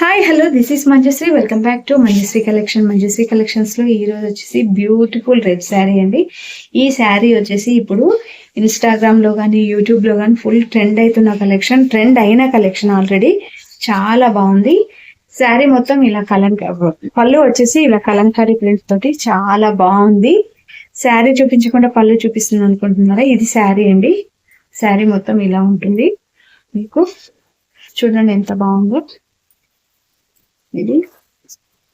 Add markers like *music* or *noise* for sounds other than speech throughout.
Hi hello this is Manjushri welcome back to Manjushri collection Manjushri కలెక్షన్స్లో ఈ రోజు వచ్చేసి బ్యూటిఫుల్ రెడ్ శారీ అండి. ఈ శారీ వచ్చేసి ఇప్పుడు ఇన్స్టాగ్రామ్లో కానీ యూట్యూబ్లో కానీ ఫుల్ ట్రెండ్ అవుతున్న కలెక్షన్ ట్రెండ్ అయిన కలెక్షన్ ఆల్రెడీ చాలా బాగుంది. శారీ మొత్తం ఇలా కలంక పళ్ళు వచ్చేసి ఇలా కలంకారీ ప్రింట్ తోటి చాలా బాగుంది. శారీ చూపించకుండా పళ్ళు చూపిస్తుంది అనుకుంటున్నారా? ఇది శారీ అండి. శారీ మొత్తం ఇలా ఉంటుంది. మీకు చూడండి ఎంత బాగుందో. ఇది.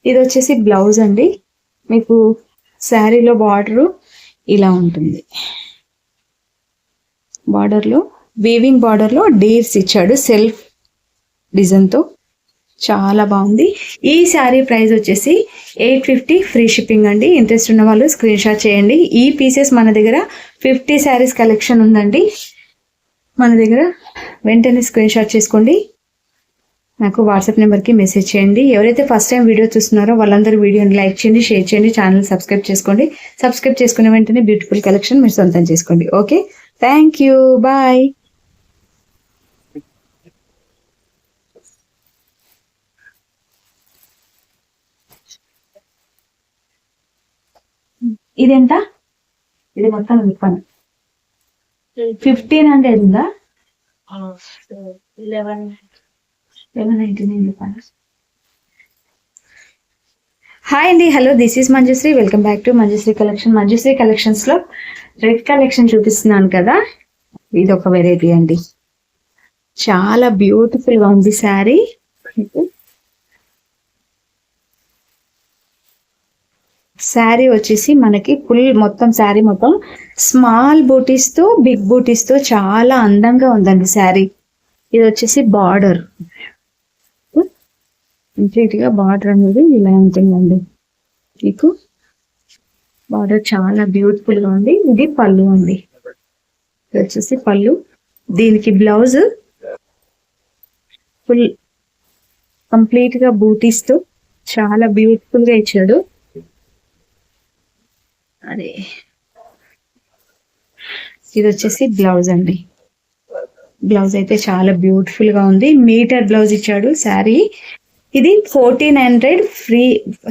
ఇది వచ్చేసి బ్లౌజ్ అండి. మీకు శారీలో బార్డరు ఇలా ఉంటుంది. బార్డర్లో వీవింగ్ బార్డర్లో డీర్స్ ఇచ్చాడు. సెల్ఫ్ డిజైన్తో. చాలా బాగుంది. ఈ శారీ ప్రైస్ వచ్చేసి ఎయిట్ ఫిఫ్టీ ఫ్రీ షిప్పింగ్ అండి. ఇంట్రెస్ట్ ఉన్న వాళ్ళు స్క్రీన్ షాట్ చేయండి. ఈ పీసెస్ మన దగ్గర ఫిఫ్టీ శారీస్ కలెక్షన్ ఉందండి. మన దగ్గర వెంటనే స్క్రీన్ షాట్ చేసుకోండి. నాకు వాట్సాప్ నెంబర్కి మెసేజ్ చేయండి. ఎవరైతే ఫస్ట్ టైం వీడియో చూస్తున్నారో వాళ్ళందరూ వీడియోని లైక్ చేయండి షేర్ చేయండి ఛానల్ సబ్స్క్రైబ్ చేసుకోండి. సబ్స్క్రైబ్ చేసుకున్న వెంటనే బ్యూటిఫుల్ కలెక్షన్ మీరు సొంతం చేసుకోండి. ఓకే? Thank you. బాయ్. ఇదెంత? ఇది మొత్తం ఫిఫ్టీన్ హండ్రెడ్ ఉందా? లెవెన్ నైన్ హాయ్ అండి hello this is Manjushri welcome back to Manjushri collection Manjushri కలెక్షన్స్లో రెడ్ కలెక్షన్ చూపిస్తున్నాను కదా? ఇది ఒక వెరైటీ అండి. చాలా బ్యూటిఫుల్గా ఉంది శారీ. శారీ వచ్చేసి మనకి ఫుల్ మొత్తం శారీ మొత్తం స్మాల్ బూటీస్తో బిగ్ బూటీస్తో చాలా అందంగా ఉందండి శారీ. ఇది వచ్చేసి బార్డర్ కంప్లీట్గా బార్డర్ అనేది ఇలా ఉంటుందండి మీకు బార్డర్ చాలా బ్యూటిఫుల్గా ఉంది. ఇది పళ్ళు అండి. ఇది వచ్చేసి పళ్ళు. దీనికి బ్లౌజ్ ఫుల్ కంప్లీట్గా చాలా బ్యూటిఫుల్గా ఇచ్చాడు. అదే ఇది వచ్చేసి బ్లౌజ్ అండి. బ్లౌజ్ అయితే చాలా బ్యూటిఫుల్గా ఉంది. మీటర్ బ్లౌజ్ ఇచ్చాడు శారీ. ఇది fourteen hundred free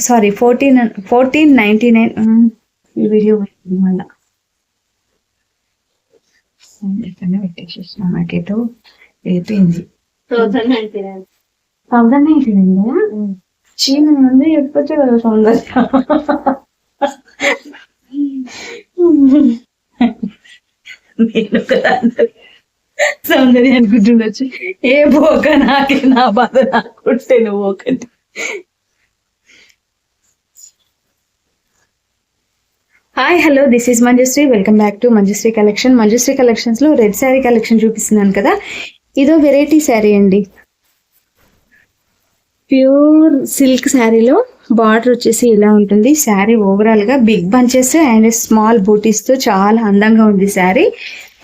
sorry fourteen fourteen ninety nine ఈ వీడియో మళ్ళా. పెట్టేసేసిన నాకేదో అయిపోయింది. Thousand ninety nine thousand ninety nine Cheena నుండి చెప్పొచ్చు కదా సౌందర్య *laughs* నేను కదా సౌందర్య అనుకుంటుండొచ్చు. ఏ పోక నాకే నా బాధ నాకుంటే నువ్వు ఒకటి. Hi hello this is Manjushri welcome back to Manjushri collection Manjushri కలెక్షన్స్లో రెడ్ శారీ కలెక్షన్ చూపిస్తున్నాను కదా. ఇదో వెరైటీ శారీ అండి. ప్యూర్ సిల్క్ శారీలో బార్డర్ వచ్చేసి ఇలా ఉంటుంది. శారీ ఓవరాల్గా బిగ్ బంచెస్ అండ్ స్మాల్ బూటీస్తో చాలా అందంగా ఉంది శారీ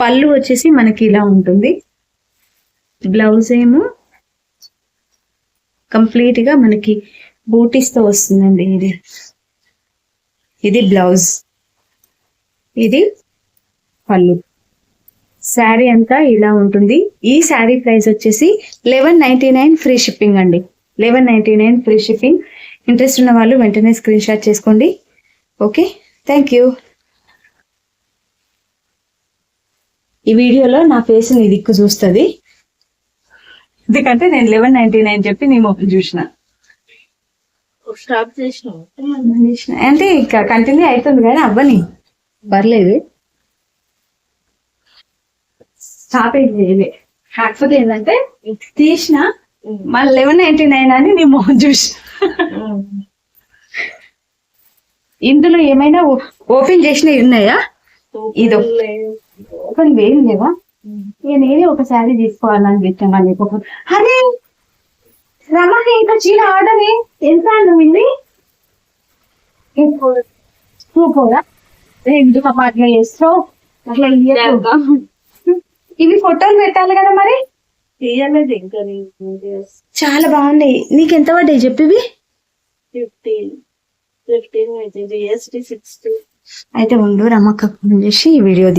పళ్ళు వచ్చేసి మనకి ఇలా ఉంటుంది. బ్లౌజ్ ఏమో కంప్లీట్గా మనకి బూటీస్తో వస్తుందండి ఇది. ఇది బ్లౌజ్ ఇది పళ్ళు. శారీ అంతా ఇలా ఉంటుంది. ఈ శారీ ప్రైస్ వచ్చేసి eleven ninety nine free shipping అండి. Eleven ninety nine free shipping interest ఉన్న వాళ్ళు వెంటనే స్క్రీన్ షాట్ చేసుకోండి. ఓకే థ్యాంక్ యూ ఈ వీడియోలో నా ఫేస్ నీ దిక్కు చూస్తుంది. ఎందుకంటే నేను లెవెన్ నైన్టీ నైన్ చెప్పి నీ చూసిన. స్టాప్ చేసినాం అంటే ఇక కంటిన్యూ అవుతుంది కానీ అవ్వని? పర్లేదు. స్టాప్ చేయలే. కాకపోతే ఏంటంటే తీసిన మళ్ళీ లెవెన్ నైన్టీ నైన్ అని నీ మొహం చూసిన ఇందులో ఏమైనా ఓపెన్ చేసినవి ఉన్నాయా? ఇదో. ఓపెన్ వేరు లేవా? నేనే ఒక శారీ తీసుకోవాలని పెట్టాను లేకపోతే అరే! రమకి ఇంకా చీర ఆర్డర్ ఎంత చూపోరా ఎందుకు అమ్మా అట్లా చేస్తావు అట్లా. ఇవి ఫోటోలు పెట్టాలి కదా మరి? తీయలేదు ఇంకా చాలా బాగున్నాయి. నీకు ఎంత పడ్డాయి చెప్పి ఇవి? ఫిఫ్టీన్ సిక్స్టీ అయితే ఉండు రమ్మక్క ఫోన్ చేసి ఈ వీడియో